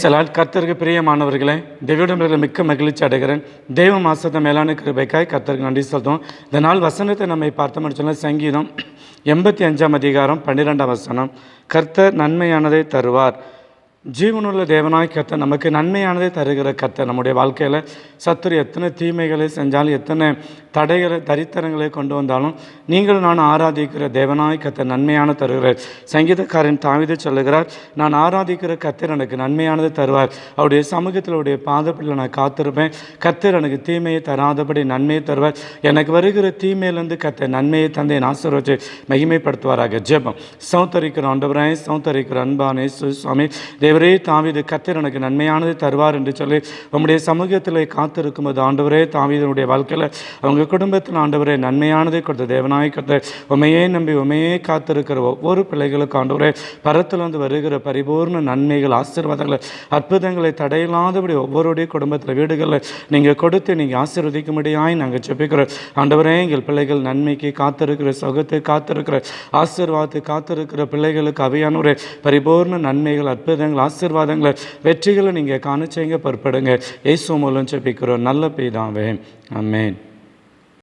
சலால் கர்த்தருக்கு பிரியமானவர்களே தெய்வடமில் மிக்க மகிழ்ச்சி அடைகிறேன். தெய்வ மாசத்தை மேலான கிருபைக்காய் கர்த்தருக்கு நன்றி சொல்கிறோம் இந்த நாள் வசனத்தை நம்மை பார்த்தோம்னு சொன்னால் சங்கீதம் எண்பத்தி அஞ்சாம் அதிகாரம் பன்னிரெண்டாம் வசனம். கர்த்தர் நன்மையானதை தருவார். ஜீவனுள்ள தேவனாய் கத்தை நமக்கு நன்மையானதை தருகிற கத்தை நம்முடைய வாழ்க்கையில் சத்துரு எத்தனை தீமைகளை செஞ்சாலும் எத்தனை தடைகளை தரித்திரங்களை கொண்டு வந்தாலும் நீங்கள் நான் ஆராதிக்கிற தேவனாய் கத்தை நன்மையான தருகிறார் சங்கீதக்காரன் தாவிதை சொல்லுகிறார் நான் ஆராதிக்கிற கத்தர் எனக்கு நன்மையானதை தருவார். அவருடைய சமூகத்தில் அவருடைய பாதப்படியில் நான் காத்திருப்பேன். கர்த்தர் எனக்கு தீமையை தராதபடி நன்மையை தருவார். எனக்கு வருகிற தீமையிலேருந்து கத்தை நன்மையை தந்தை என் ஆசீர்வதித்து மகிமைப்படுத்துவாராக. ஜெபம். சௌத்தரிக்கிற ஆண்டவராய் சௌத்தரிக்கிற அன்பானே சுவாமி தேவரே தாவிது கத்தர் எனக்கு நன்மையானது தருவார் என்று சொல்லி உங்களுடைய சமூகத்தில் காத்திருக்கும் போது ஆண்டவரே தாவிதனுடைய வாழ்க்கையில் அவங்க குடும்பத்தில் ஆண்டவரே நன்மையானதை கொடுத்த தேவனாய் கொடுத்த உமையே நம்பி உமையே காத்திருக்கிற ஒவ்வொரு பிள்ளைகளுக்கு ஆண்டவரே பரத்திலிருந்து வருகிற பரிபூர்ண நன்மைகள் ஆசீர்வாதங்களை அற்புதங்களை தடையில்லாதபடி ஒவ்வொருடைய குடும்பத்தில் வீடுகளில் நீங்கள் கொடுத்து நீங்கள் ஆசீர்வதிக்கும்படியாய் நாங்கள் செப்பிக்கிறோம் ஆண்டவரே எங்கள் பிள்ளைகள் நன்மைக்கு காத்திருக்கிற சுகத்தை காத்திருக்கிற ஆசீர்வாதத்தை காத்திருக்கிற பிள்ளைகளுக்கு அவையான பரிபூர்ண நன்மைகள் அற்புதங்கள் ஆசீர்வாதங்களை வெற்றிகளை நீங்கள் காணிச்சேங்க பற்படுங்க ஏசு இயேசு மூலம் ஜெபிக்கிறோம். நல்ல பெய்தாவே ஆமென்.